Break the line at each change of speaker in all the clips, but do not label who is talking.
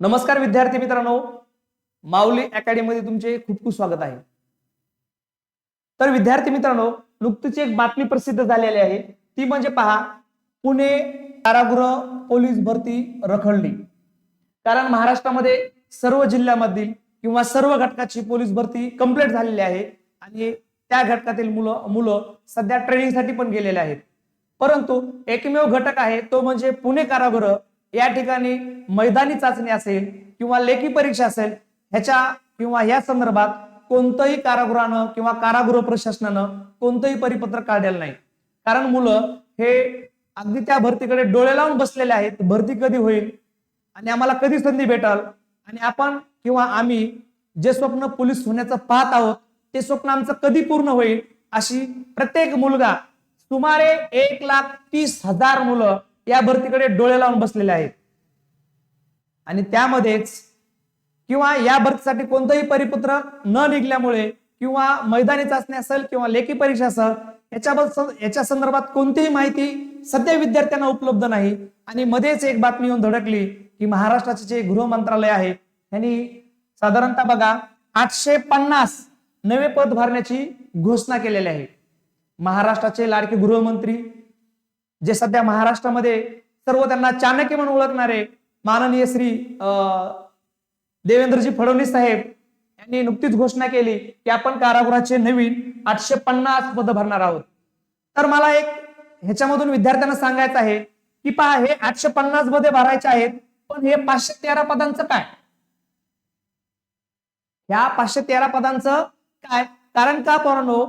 नमस्कार विद्यार्थी मित्रांनो. माऊली अकॅडमीमध्ये तुमचे खूप खूप स्वागत आहे. तर विद्यार्थी मित्रांनो नुकतीच एक बातमी प्रसिद्ध झालेली आहे. ती म्हणजे पहा पुणे कारागृह पोलीस भरती रखडली. कारण महाराष्ट्रामध्ये सर्व जिल्ह्यामधील किंवा सर्व घटकाची पोलीस भरती कंप्लीट झालेली आहे. आणि त्या घटकातील मुलं मुलं सध्या ट्रेनिंगसाठी पण गेलेले आहेत. परंतु एकमेव घटक आहे तो म्हणजे पुणे कारागृह या ठिकाणी मैदानी चाचणी असेल किंवा लेखी परीक्षा असेल ह्याच्या किंवा ह्या संदर्भात कोणतंही कारागृहानं किंवा कारागृह प्रशासनानं कोणतंही परिपत्रक काढलेलं नाही. कारण मुलं हे अगदी त्या भरतीकडे डोळे लावून बसलेले आहेत भरती कधी होईल आणि आम्हाला कधी संधी भेटल आणि आपण किंवा आम्ही जे स्वप्न पोलीस होण्याचं पाहत आहोत ते स्वप्न आमचं कधी पूर्ण होईल अशी प्रत्येक मुलगा सुमारे एक लाख तीस हजार मुलं या भरतीकडे डोळे लावून बसलेले आहेत. आणि त्यामध्येच किंवा या भरतीसाठी कोणतंही परिपत्र न निघल्यामुळे किंवा मैदानी चाचणी असेल किंवा लेखी परीक्षा असेल याच्याबद्दल याच्या संदर्भात कोणतीही माहिती सध्या विद्यार्थ्यांना उपलब्ध नाही. आणि मध्येच एक बातमी येऊन धडकली की महाराष्ट्राचे जे गृह मंत्रालय आहे यांनी साधारणतः बघा आठशे पन्नास नवे पद भरण्याची घोषणा केलेली आहे. महाराष्ट्राचे लाडके गृहमंत्री जे सध्या महाराष्ट्रामध्ये सर्व त्यांना चाणक्य म्हणून ओळखणारे माननीय श्री अं, देवेंद्रजी फडणवीस साहेब यांनी नुकतीच घोषणा केली की आपण कारागृहाचे नवीन आठशे पन्नास पद भरणार आहोत. तर मला एक ह्याच्यामधून विद्यार्थ्यांना सांगायचं आहे की पहा हे आठशे पन्नासमध्ये भरायचे आहेत पण हे पाचशे तेरा पदांचं काय? ह्या पाचशे तेरा पदांचं काय? कारण का पोरांनो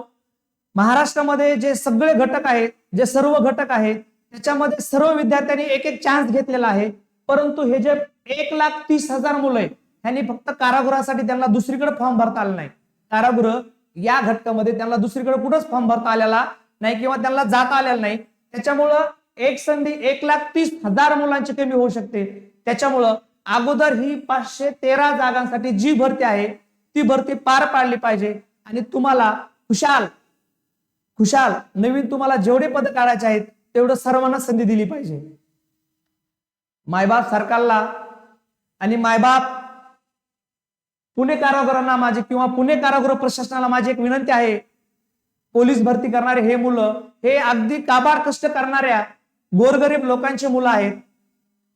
महाराष्ट्रामध्ये जे सगळे घटक आहेत जे सर्व घटक आहेत त्याच्यामध्ये सर्व विद्यार्थ्यांनी एक एक चान्स घेतलेला आहे. परंतु हे जे एक लाख तीस हजार मुलं आहेत त्यांनी फक्त कारागृहासाठी त्यांना दुसरीकडे फॉर्म भरता आला नाही. कारागृह या घटकामध्ये त्यांना दुसरीकडे कुठंच फॉर्म भरता आलेला नाही किंवा त्यांना जाता आलेला नाही. त्याच्यामुळं एक संधी एक लाख तीस हजार मुलांची कमी होऊ शकते. त्याच्यामुळं अगोदर ही पाचशे तेरा जागांसाठी जी भरती आहे ती भरती पार पाडली पाहिजे. आणि तुम्हाला खुशाल खुशाल नवीन तुम्हाला जेवढे पद काढायचे आहेत तेवढं सर्वांना संधी दिली पाहिजे. मायबाप सरकारला आणि मायबाप पुणे कारागृहांना माझी किंवा पुणे कारागृह प्रशासनाला माझी एक विनंती आहे. पोलीस भरती करणारे हे मुलं हे अगदी काबाड कष्ट करणाऱ्या गोरगरीब लोकांची मुलं आहेत.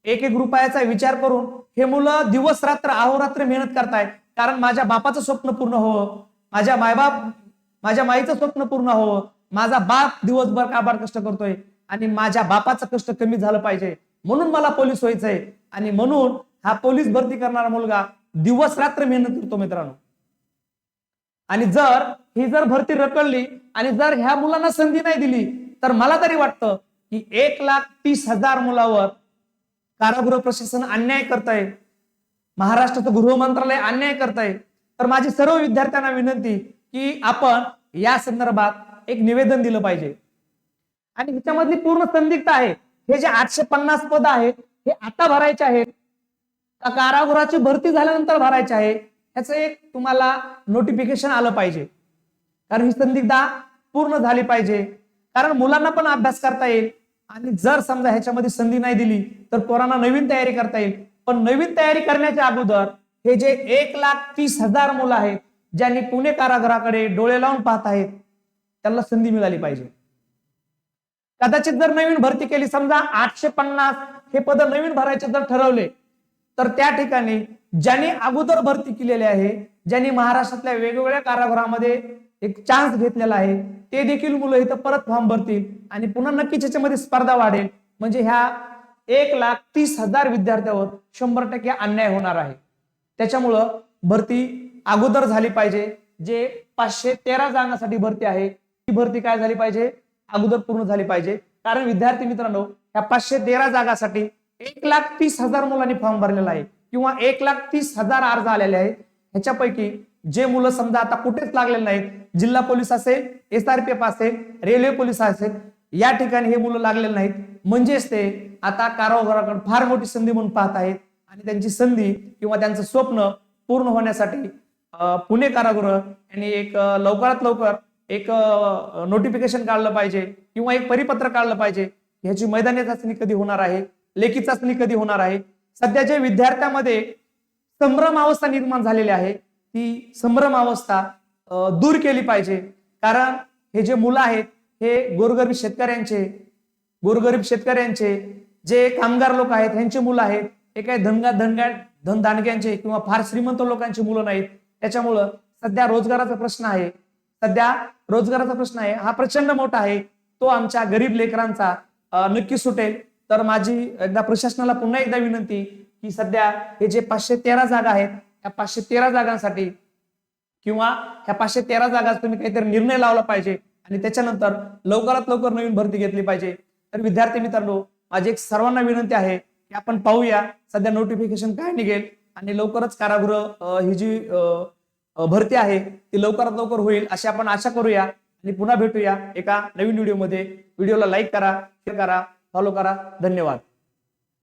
एक एक रुपयाचा विचार करून हे मुलं दिवस रात्र अहोरात्र मेहनत करतायत. कारण माझ्या बापाचं स्वप्न पूर्ण हो माझ्या मायबाप माझ्या माईचं स्वप्न पूर्ण हो माझा बाप दिवसभर काबाड कष्ट करतोय आणि माझ्या बापाचं कष्ट कमी झालं पाहिजे. म्हणून मला पोलीस व्हायचंय. आणि म्हणून हा पोलीस भरती करणारा मुलगा दिवस रात्र मेहनत करतो मित्रांनो. आणि जर ही जर भरती रखडली आणि जर ह्या मुलांना संधी नाही दिली तर मला तरी वाटतं की एक लाख तीस हजार मुलावर कारागृह प्रशासन अन्याय करताय. महाराष्ट्राचं गृह मंत्रालय अन्याय करताय. तर माझी सर्व विद्यार्थ्यांना विनंती की आपण या संदर्भात एक निवेदन दिलं पाहिजे. आणि ह्याच्यामधली पूर्ण संदिग्ध आहे. हे जे आठशे पन्नास पद आहेत हे आता भरायचे आहेत. का कारागृहाची भरती झाल्यानंतर भरायचे आहे? ह्याचं एक तुम्हाला नोटिफिकेशन आलं पाहिजे. कारण ही संदिग्धता पूर्ण झाली पाहिजे. कारण मुलांना पण अभ्यास करता येईल. आणि जर समजा ह्याच्यामध्ये संधी नाही दिली तर पोरांना नवीन तयारी करता येईल. पण नवीन तयारी करण्याच्या अगोदर हे जे एक लाख तीस हजार मुलं आहेत ज्यांनी पुणे कारागृहाकडे डोळे लावून पाहत आहेत त्यांना संधी मिळाली पाहिजे. कदाचित जर नवीन भरती केली समजा आठशे पन्नास हे पद नवीन भरायचे जर ठरवले तर त्या ठिकाणी ज्यांनी अगोदर भरती केलेली आहे ज्यांनी महाराष्ट्रातल्या वेगवेगळ्या कारागृहामध्ये एक चान्स घेतलेला आहे ते देखील मुलं इथं परत फॉर्म भरतील आणि पुन्हा नक्कीच याच्यामध्ये स्पर्धा वाढेल. म्हणजे ह्या एक लाख तीस हजार विद्यार्थ्यावर शंभर टक्के अन्याय होणार आहे. त्याच्यामुळं भरती अगोदर झाली पाहिजे जे पाचशे तेरा जागांसाठी भरती आहे ती भरती काय झाली पाहिजे? अगोदर पूर्ण झाली पाहिजे. कारण विद्यार्थी मित्रांनो या पाचशे तेरा जागासाठी एक लाख तीस हजार मुलांनी फॉर्म भरलेला आहे. किंवा एक लाख तीस हजार अर्ज आलेले आहेत. ह्याच्यापैकी जे मुलं समजा आता कुठेच लागलेले नाहीत जिल्हा पोलीस असेल एसआरपीएफ असेल रेल्वे पोलीस असेल या ठिकाणी हे मुलं लागलेले नाहीत. म्हणजेच ते आता कारागृहाकडे फार मोठी संधी म्हणून पाहत आहेत. आणि त्यांची संधी किंवा त्यांचं स्वप्न पूर्ण होण्यासाठी पुणे कारागृह यांनी एक लवकरात लवकर एक नोटिफिकेशन काढलं पाहिजे किंवा एक परिपत्र काढलं पाहिजे. ह्याची मैदानी चाचणी कधी होणार आहे? लेखी चाचणी कधी होणार आहे? सध्या जे विद्यार्थ्यामध्ये संभ्रम अवस्था निर्माण झालेली आहे ती संभ्रम अवस्था दूर केली पाहिजे. कारण हे जे मुलं आहेत हे गोरगरीब शेतकऱ्यांचे गोरगरीब शेतकऱ्यांचे जे कामगार लोक आहेत ह्यांची मुलं आहेत हे काही धनगा धनगा धनदानग्यांचे किंवा फार श्रीमंत लोकांची मुलं नाहीत. त्याच्यामुळं सध्या रोजगाराचा प्रश्न आहे. सध्या रोजगाराचा प्रश्न आहे. हा प्रचंड मोठा आहे. तो आमच्या गरीब लेकरांचा नक्की सुटेल. तर माझी एकदा प्रशासनाला पुन्हा एकदा विनंती की सध्या हे जे पाचशे तेरा जागा आहेत या पाचशे तेरा जागांसाठी किंवा ह्या पाचशे तेरा जागा तुम्ही काहीतरी निर्णय लावला पाहिजे आणि त्याच्यानंतर लवकरात लवकर नवीन भरती घेतली पाहिजे. तर विद्यार्थी मित्रांनो माझी एक सर्वांना विनंती आहे की आपण पाहूया सध्या नोटिफिकेशन काय निघेल आणि लवकरच कारागृह ही जी भरती आहे ती लवकरात लवकर होईल अशी आपण आशा करूया. आणि पुन्हा भेटूया एका नवीन व्हिडिओमध्ये. व्हिडिओला लाईक करा शेअर करा फॉलो करा. धन्यवाद.